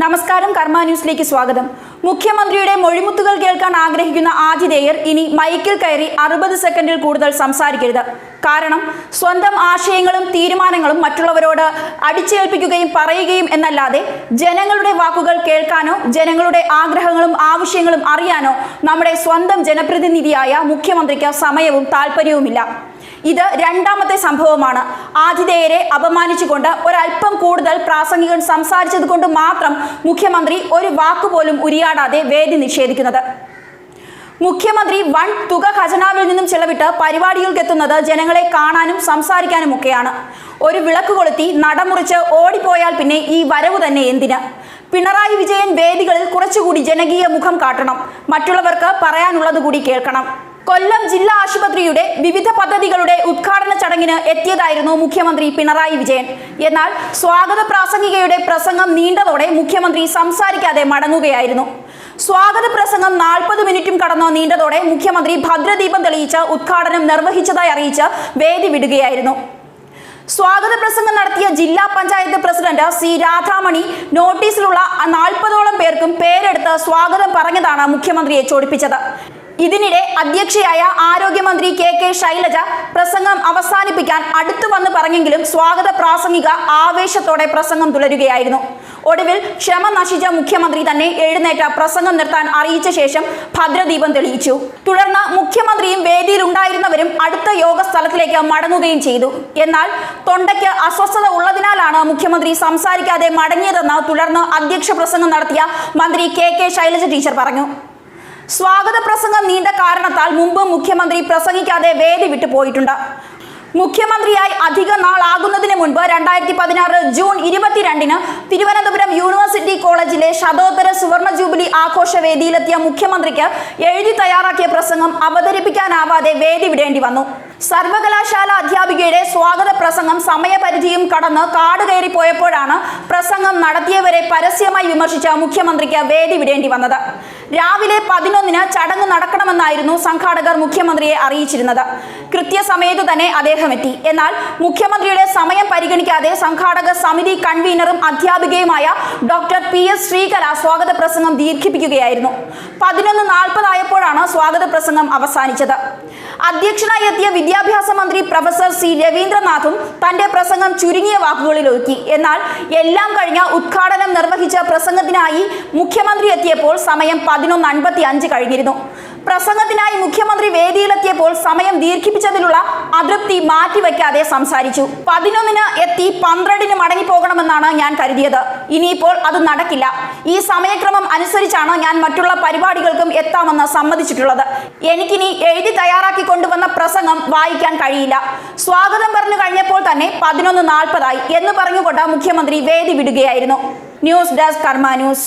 നമസ്കാരം കർമ്മ ന്യൂസിലേക്ക് സ്വാഗതം. മുഖ്യമന്ത്രിയുടെ മൊഴിമുത്തുകൾ കേൾക്കാൻ ആഗ്രഹിക്കുന്ന ആതിഥേയർ ഇനി മൈക്കിൽ കയറി അറുപത് സെക്കൻഡിൽ കൂടുതൽ സംസാരിക്കരുത്. കാരണം സ്വന്തം ആശയങ്ങളും തീരുമാനങ്ങളും മറ്റുള്ളവരോട് അടിച്ചേൽപ്പിക്കുകയും പറയുകയും എന്നല്ലാതെ ജനങ്ങളുടെ വാക്കുകൾ കേൾക്കാനോ ജനങ്ങളുടെ ആഗ്രഹങ്ങളും ആവശ്യങ്ങളും അറിയാനോ നമ്മുടെ സ്വന്തം ജനപ്രതിനിധിയായ മുഖ്യമന്ത്രിക്ക് സമയവും താല്പര്യവുമില്ല ഇത് രണ്ടാമത്തെ സംഭവമാണ്. ആതിഥേയരെ അപമാനിച്ചുകൊണ്ട് ഒരല്പം കൂടുതൽ പ്രാസംഗികൻ സംസാരിച്ചത് കൊണ്ട് മാത്രം മുഖ്യമന്ത്രി ഒരു വാക്കുപോലും ഉരിയാടാതെ വേദി നിഷേധിക്കുന്നത്. മുഖ്യമന്ത്രി വൺ തുക ഖജനാവിൽ നിന്നും ചെലവിട്ട് പരിപാടികൾക്കെത്തുന്നത് ജനങ്ങളെ കാണാനും സംസാരിക്കാനും ഒക്കെയാണ് ഒരു വിളക്ക് കൊളുത്തി നടമുറിച്ച് ഓടിപ്പോയാൽ പിന്നെ ഈ വരവ് തന്നെ എന്തിന്? പിണറായി വിജയൻ വേദികളിൽ കുറച്ചുകൂടി ജനകീയ മുഖം കാട്ടണം. മറ്റുള്ളവർക്ക് പറയാനുള്ളത് കൂടി കേൾക്കണം. കൊല്ലം ജില്ലാ ആശുപത്രിയുടെ വിവിധ പദ്ധതികളുടെ ഉദ്ഘാടന ചടങ്ങിന് എത്തിയതായിരുന്നു മുഖ്യമന്ത്രി പിണറായി വിജയൻ. എന്നാൽ സ്വാഗത പ്രാസംഗികയുടെ പ്രസംഗം നീണ്ടതോടെ മുഖ്യമന്ത്രി സംസാരിക്കാതെ മടങ്ങുകയായിരുന്നു. സ്വാഗത പ്രസംഗം നാൽപ്പത് മിനിറ്റും കടന്നു നീണ്ടതോടെ മുഖ്യമന്ത്രി ഭദ്രദീപം തെളിയിച്ച് ഉദ്ഘാടനം നിർവഹിച്ചതായി അറിയിച്ച് വേദി വിടുകയായിരുന്നു. സ്വാഗത പ്രസംഗം നടത്തിയ ജില്ലാ പഞ്ചായത്ത് പ്രസിഡന്റ് സി രാധാമണി നോട്ടീസിലുള്ള നാൽപ്പതോളം പേർക്കും പേരെടുത്ത് സ്വാഗതം പറഞ്ഞതാണ് മുഖ്യമന്ത്രിയെ ചോടിപ്പിച്ചത് ഇതിനിടെ അധ്യക്ഷയായ ആരോഗ്യമന്ത്രി കെ കെ ശൈലജ പ്രസംഗം അവസാനിപ്പിക്കാൻ അടുത്തു വന്ന് പറഞ്ഞെങ്കിലും സ്വാഗത പ്രാസംഗിക ആവേശത്തോടെ പ്രസംഗം തുടരുകയായിരുന്നു. ഒടുവിൽ ക്ഷമ നശിച്ച മുഖ്യമന്ത്രി തന്നെ എഴുന്നേറ്റ പ്രസംഗം നിർത്താൻ അറിയിച്ച ശേഷം ഭദ്രദീപം തെളിയിച്ചു. തുടർന്ന് മുഖ്യമന്ത്രിയും വേദിയിൽ ഉണ്ടായിരുന്നവരും അടുത്ത യോഗ സ്ഥലത്തിലേക്ക് മടങ്ങുകയും ചെയ്തു. എന്നാൽ തൊണ്ടയ്ക്ക് അസ്വസ്ഥത ഉള്ളതിനാലാണ് മുഖ്യമന്ത്രി സംസാരിക്കാതെ മടങ്ങിയതെന്ന് തുടർന്ന് അധ്യക്ഷ പ്രസംഗം നടത്തിയ മന്ത്രി കെ കെ ശൈലജ ടീച്ചർ പറഞ്ഞു. സ്വാഗത പ്രസംഗം നീണ്ട കാരണത്താൽ മുമ്പ് മുഖ്യമന്ത്രി പ്രസംഗിക്കാതെ വേദി വിട്ടു പോയിട്ടുണ്ട്. മുഖ്യമന്ത്രിയായി അധിക നാളാകുന്നതിന് മുൻപ് രണ്ടായിരത്തി പതിനാറ് ജൂൺ ഇരുപത്തിരണ്ടിന് തിരുവനന്തപുരം യൂണിവേഴ്സിറ്റി കോളേജിലെ ശതോത്തര സുവർണ ജൂബിലി ആഘോഷ വേദിയിലെത്തിയ മുഖ്യമന്ത്രിക്ക് എഴുതി തയ്യാറാക്കിയ പ്രസംഗം അവതരിപ്പിക്കാനാവാതെ വേദി വിടേണ്ടി വന്നു. സർവകലാശാല അധ്യാപികയുടെ സ്വാഗത പ്രസംഗം സമയപരിധിയും കടന്ന് കാട് കയറിപ്പോയപ്പോഴാണ് പ്രസംഗം നടത്തിയവരെ പരസ്യമായി വിമർശിച്ച മുഖ്യമന്ത്രിക്ക് വേദി വിടേണ്ടി വന്നത്. രാവിലെ പതിനൊന്നിന് ചടങ്ങ് നടക്കണമെന്നായിരുന്നു സംഘാടകർ മുഖ്യമന്ത്രിയെ അറിയിച്ചിരുന്നത്. കൃത്യസമയത്ത് തന്നെ അദ്ദേഹം എത്തി എന്നാൽ മുഖ്യമന്ത്രിയുടെ സമയം പരിഗണിക്കാതെ സംഘാടക സമിതി കൺവീനറും അധ്യാപികയുമായ ഡോക്ടർ പി എസ് ശ്രീകല സ്വാഗത പ്രസംഗം ദീർഘിപ്പിക്കുകയായിരുന്നു. പതിനൊന്ന് നാൽപ്പതായപ്പോഴാണ് സ്വാഗത പ്രസംഗം അവസാനിച്ചത്. അധ്യക്ഷനായി എത്തിയ വിദ്യാഭ്യാസ മന്ത്രി പ്രൊഫസർ സി രവീന്ദ്രനാഥും തന്റെ പ്രസംഗം ചുരുങ്ങിയ വാക്കുകളിൽ ഒതുക്കി എന്നാൽ എല്ലാം കഴിഞ്ഞ ഉദ്ഘാടനം നിർവഹിച്ച പ്രസംഗത്തിനായി മുഖ്യമന്ത്രി എത്തിയപ്പോൾ സമയം പതിനൊന്ന് അൻപത്തി അഞ്ച് കഴിഞ്ഞിരുന്നു. പ്രസംഗത്തിനായി മുഖ്യമന്ത്രി വേദിയിലെത്തിയപ്പോൾ സമയം ദീർഘിപ്പിച്ചതിലുള്ള അതൃപ്തി മാറ്റിവെക്കാതെ സംസാരിച്ചു. പതിനൊന്നിന് എത്തി പന്ത്രണ്ടിന് മടങ്ങിപ്പോകണമെന്നാണ് ഞാൻ കരുതിയത്. ഇനിയിപ്പോൾ അത് നടക്കില്ല. ഈ സമയക്രമം അനുസരിച്ചാണ് ഞാൻ മറ്റുള്ള പരിപാടികൾക്കും എത്താമെന്ന് സമ്മതിച്ചിട്ടുള്ളത്. എനിക്കിനി എഴുതി തയ്യാറാക്കി കൊണ്ടുവന്ന പ്രസംഗം വായിക്കാൻ കഴിയില്ല. സ്വാഗതം പറഞ്ഞു കഴിഞ്ഞപ്പോൾ തന്നെ പതിനൊന്ന് നാൽപ്പതായി എന്ന് പറഞ്ഞുകൊണ്ട് മുഖ്യമന്ത്രി വേദി വിടുകയായിരുന്നു. News desk Karma news.